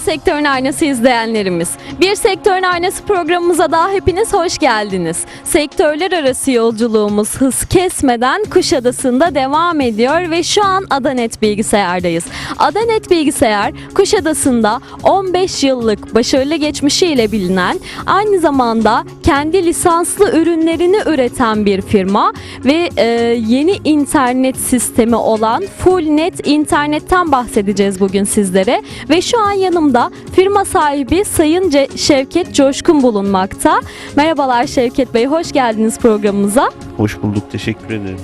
Sektörün Aynası izleyenlerimiz. Bir Sektörün Aynası programımıza daha hepiniz hoş geldiniz. Sektörler arası yolculuğumuz hız kesmeden Kuşadası'nda devam ediyor ve şu an Adanet Bilgisayar'dayız. Adanet Bilgisayar Kuşadası'nda 15 yıllık başarılı geçmişiyle bilinen aynı zamanda kendi lisanslı ürünlerini üreten bir firma ve e, yeni internet sistemi olan Fullnet internetten bahsedeceğiz bugün sizlere ve şu an yanımda firma sahibi Sayın Ce- Şevket Coşkun bulunmakta. Merhabalar Şevket Bey, hoş geldiniz programımıza. Hoş bulduk, teşekkür ederim.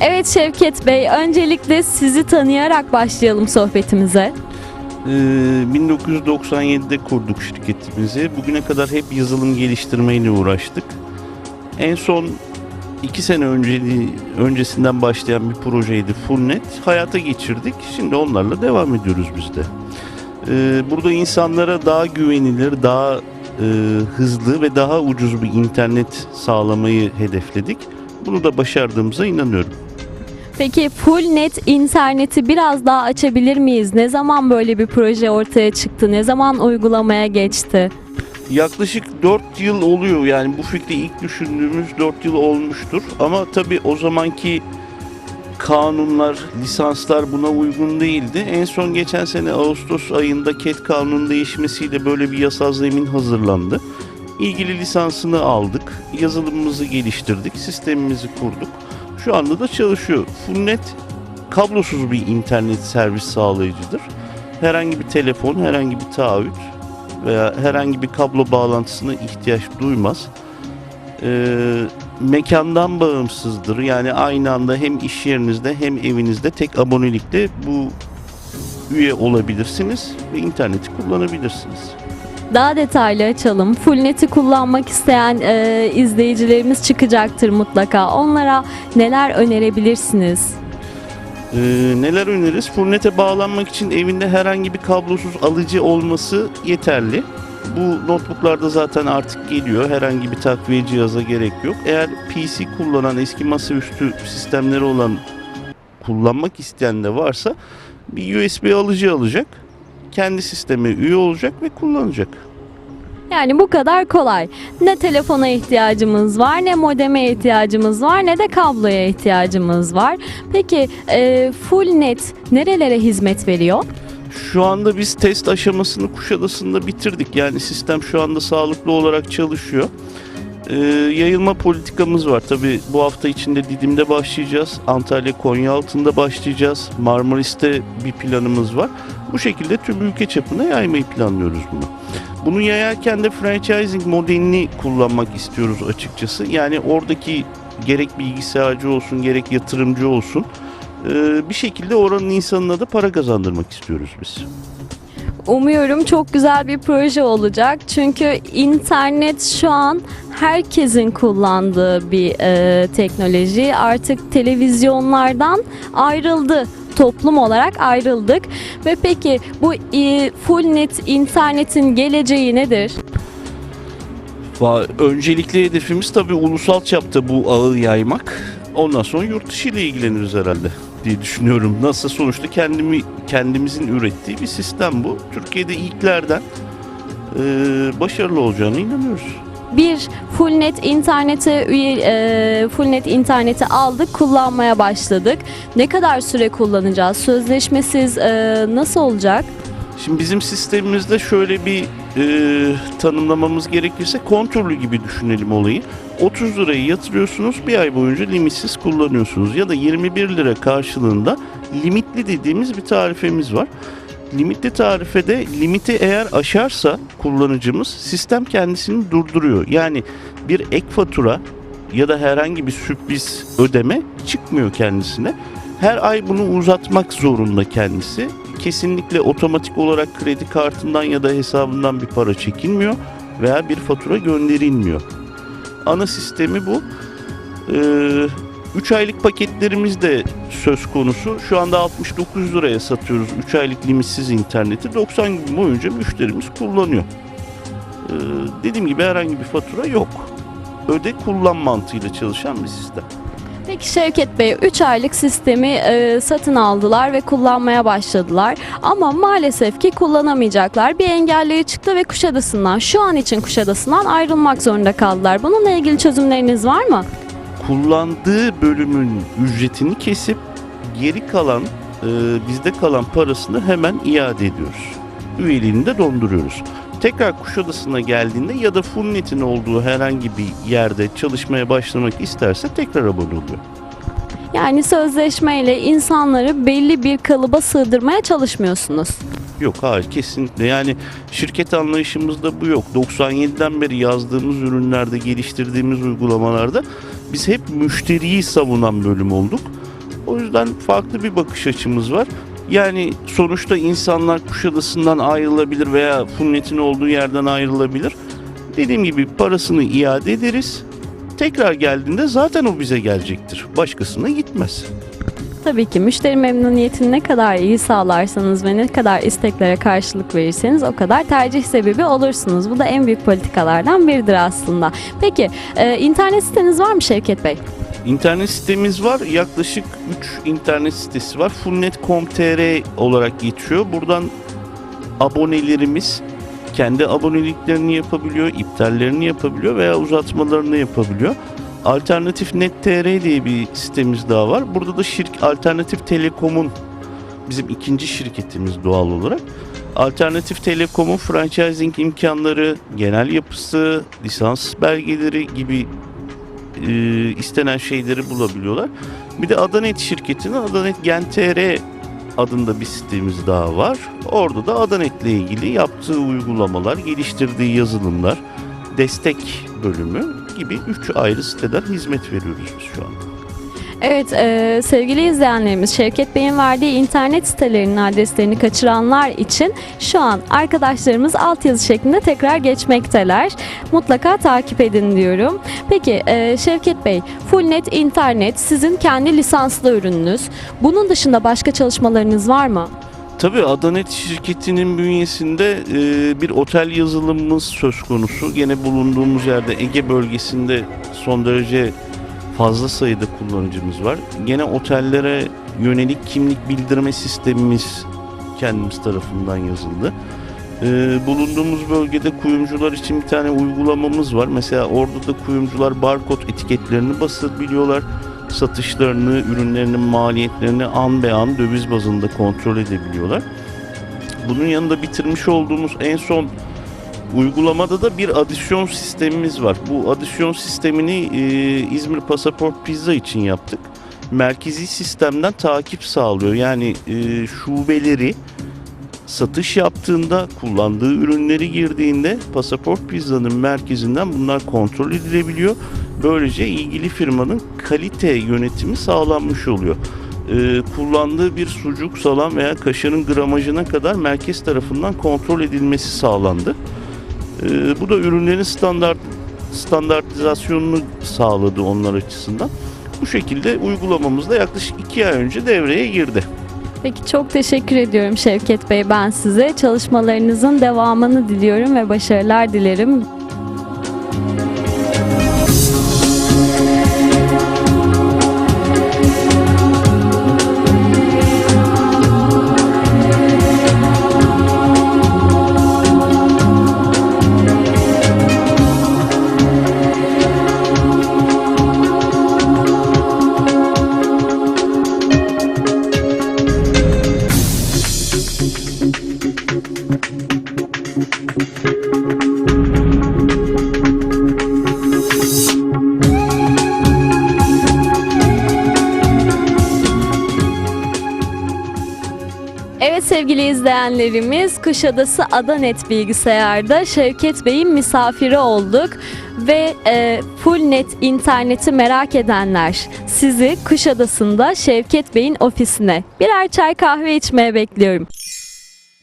Evet Şevket Bey, öncelikle sizi tanıyarak başlayalım sohbetimize. Ee, 1997'de kurduk şirketimizi. Bugüne kadar hep yazılım geliştirmeyle uğraştık. En son iki sene önce, öncesinden başlayan bir projeydi Fullnet. Hayata geçirdik. Şimdi onlarla devam ediyoruz biz de. Ee, burada insanlara daha güvenilir, daha e, hızlı ve daha ucuz bir internet sağlamayı hedefledik. Bunu da başardığımıza inanıyorum. Peki Fullnet interneti biraz daha açabilir miyiz? Ne zaman böyle bir proje ortaya çıktı? Ne zaman uygulamaya geçti? Yaklaşık 4 yıl oluyor yani bu fikri ilk düşündüğümüz 4 yıl olmuştur. Ama tabii o zamanki kanunlar, lisanslar buna uygun değildi. En son geçen sene Ağustos ayında KET kanunun değişmesiyle böyle bir yasal zemin hazırlandı. İlgili lisansını aldık, yazılımımızı geliştirdik, sistemimizi kurduk. Şu anda da çalışıyor. Fullnet kablosuz bir internet servis sağlayıcıdır. Herhangi bir telefon, herhangi bir taahhüt veya herhangi bir kablo bağlantısına ihtiyaç duymaz. Ee, mekandan bağımsızdır. Yani aynı anda hem iş yerinizde hem evinizde tek abonelikle bu üye olabilirsiniz ve interneti kullanabilirsiniz. Daha detaylı açalım. Fullnet'i kullanmak isteyen e, izleyicilerimiz çıkacaktır mutlaka. Onlara neler önerebilirsiniz? Ee, neler öneririz? Furnete bağlanmak için evinde herhangi bir kablosuz alıcı olması yeterli. Bu notebooklarda zaten artık geliyor. Herhangi bir takviye cihaza gerek yok. Eğer PC kullanan, eski masaüstü sistemleri olan kullanmak isteyen de varsa bir USB alıcı alacak. Kendi sisteme üye olacak ve kullanacak. Yani bu kadar kolay. Ne telefona ihtiyacımız var, ne modeme ihtiyacımız var, ne de kabloya ihtiyacımız var. Peki e, Fullnet nerelere hizmet veriyor? Şu anda biz test aşamasını Kuşadası'nda bitirdik. Yani sistem şu anda sağlıklı olarak çalışıyor. Ee, yayılma politikamız var. Tabi bu hafta içinde Didim'de başlayacağız. Antalya, Konyaaltı'nda başlayacağız. Marmaris'te bir planımız var. Bu şekilde tüm ülke çapına yaymayı planlıyoruz bunu. Bunu yayarken de franchising modelini kullanmak istiyoruz açıkçası. Yani oradaki gerek bilgisayarcı olsun gerek yatırımcı olsun bir şekilde oranın insanına da para kazandırmak istiyoruz biz. Umuyorum çok güzel bir proje olacak. Çünkü internet şu an herkesin kullandığı bir e, teknoloji. Artık televizyonlardan ayrıldı. Toplum olarak ayrıldık. Ve peki bu e, Fullnet internetin geleceği nedir? Öncelikli hedefimiz tabii ulusal çapta bu ağı yaymak. Ondan sonra yurt dışı ile ilgileniriz herhalde diye düşünüyorum. Nasıl sonuçta kendimi kendimizin ürettiği bir sistem bu. Türkiye'de ilklerden e, başarılı olacağına inanıyoruz. Bir Fullnet internete üye e, Fullnet interneti aldık, kullanmaya başladık. Ne kadar süre kullanacağız? Sözleşmesiz e, nasıl olacak? Şimdi bizim sistemimizde şöyle bir e, tanımlamamız gerekirse kontrollü gibi düşünelim olayı. 30 lirayı yatırıyorsunuz bir ay boyunca limitsiz kullanıyorsunuz ya da 21 lira karşılığında limitli dediğimiz bir tarifemiz var. Limitli tarifede limiti eğer aşarsa kullanıcımız sistem kendisini durduruyor. Yani bir ek fatura ya da herhangi bir sürpriz ödeme çıkmıyor kendisine. Her ay bunu uzatmak zorunda kendisi. Kesinlikle otomatik olarak kredi kartından ya da hesabından bir para çekilmiyor veya bir fatura gönderilmiyor. Ana sistemi bu. 3 aylık paketlerimiz de söz konusu. Şu anda 69 liraya satıyoruz 3 aylık limitsiz interneti. 90 gün boyunca müşterimiz kullanıyor. Ee, dediğim gibi herhangi bir fatura yok. Öde kullan mantığıyla çalışan bir sistem. Peki Şevket Bey 3 aylık sistemi e, satın aldılar ve kullanmaya başladılar. Ama maalesef ki kullanamayacaklar. Bir engelleri çıktı ve Kuşadası'ndan şu an için Kuşadası'ndan ayrılmak zorunda kaldılar. Bununla ilgili çözümleriniz var mı? Kullandığı bölümün ücretini kesip geri kalan e, bizde kalan parasını hemen iade ediyoruz. Üyeliğini de donduruyoruz. Tekrar Kuşadası'na geldiğinde ya da Funnet'in olduğu herhangi bir yerde çalışmaya başlamak isterse tekrar abone oluyor. Yani sözleşmeyle insanları belli bir kalıba sığdırmaya çalışmıyorsunuz. Yok hayır kesinlikle yani şirket anlayışımızda bu yok. 97'den beri yazdığımız ürünlerde geliştirdiğimiz uygulamalarda biz hep müşteriyi savunan bölüm olduk. O yüzden farklı bir bakış açımız var. Yani sonuçta insanlar Kuşadası'ndan ayrılabilir veya Funnet'in olduğu yerden ayrılabilir. Dediğim gibi parasını iade ederiz. Tekrar geldiğinde zaten o bize gelecektir. Başkasına gitmez. Tabii ki müşteri memnuniyetini ne kadar iyi sağlarsanız ve ne kadar isteklere karşılık verirseniz o kadar tercih sebebi olursunuz. Bu da en büyük politikalardan biridir aslında. Peki e, internet siteniz var mı Şevket Bey? İnternet sitemiz var. Yaklaşık 3 internet sitesi var. Fullnet.com.tr olarak geçiyor. Buradan abonelerimiz kendi aboneliklerini yapabiliyor, iptallerini yapabiliyor veya uzatmalarını yapabiliyor. Alternatif Net.tr diye bir sitemiz daha var. Burada da şirk Alternatif Telekom'un bizim ikinci şirketimiz doğal olarak. Alternatif Telekom'un franchising imkanları, genel yapısı, lisans belgeleri gibi e, istenen şeyleri bulabiliyorlar. Bir de Adanet şirketinin Adanet Gen.tr adında bir sitemiz daha var. Orada da Adanet'le ilgili yaptığı uygulamalar, geliştirdiği yazılımlar, destek bölümü gibi üç ayrı siteden hizmet veriyoruz biz şu an. Evet e, sevgili izleyenlerimiz Şevket Bey'in verdiği internet sitelerinin adreslerini kaçıranlar için şu an arkadaşlarımız altyazı şeklinde tekrar geçmekteler. Mutlaka takip edin diyorum. Peki e, Şevket Bey Fullnet internet sizin kendi lisanslı ürününüz. Bunun dışında başka çalışmalarınız var mı? Tabii Adanet şirketinin bünyesinde e, bir otel yazılımımız söz konusu. Gene bulunduğumuz yerde Ege bölgesinde son derece fazla sayıda kullanıcımız var. Gene otellere yönelik kimlik bildirme sistemimiz kendimiz tarafından yazıldı. E, bulunduğumuz bölgede kuyumcular için bir tane uygulamamız var. Mesela orada da kuyumcular barkod etiketlerini basabiliyorlar satışlarını, ürünlerinin maliyetlerini an be an döviz bazında kontrol edebiliyorlar. Bunun yanında bitirmiş olduğumuz en son uygulamada da bir adisyon sistemimiz var. Bu adisyon sistemini e, İzmir Pasaport Pizza için yaptık. Merkezi sistemden takip sağlıyor. Yani e, şubeleri satış yaptığında, kullandığı ürünleri girdiğinde Pasaport Pizza'nın merkezinden bunlar kontrol edilebiliyor. Böylece ilgili firmanın kalite yönetimi sağlanmış oluyor. Ee, kullandığı bir sucuk, salam veya kaşarın gramajına kadar merkez tarafından kontrol edilmesi sağlandı. Ee, bu da ürünlerin standart standartizasyonunu sağladı onlar açısından. Bu şekilde uygulamamız da yaklaşık iki ay önce devreye girdi. Peki çok teşekkür ediyorum Şevket Bey ben size. Çalışmalarınızın devamını diliyorum ve başarılar dilerim. Evet sevgili izleyenlerimiz Kuşadası Adanet Bilgisayar'da Şevket Bey'in misafiri olduk ve e, Fullnet interneti merak edenler sizi Kuşadası'nda Şevket Bey'in ofisine birer çay kahve içmeye bekliyorum.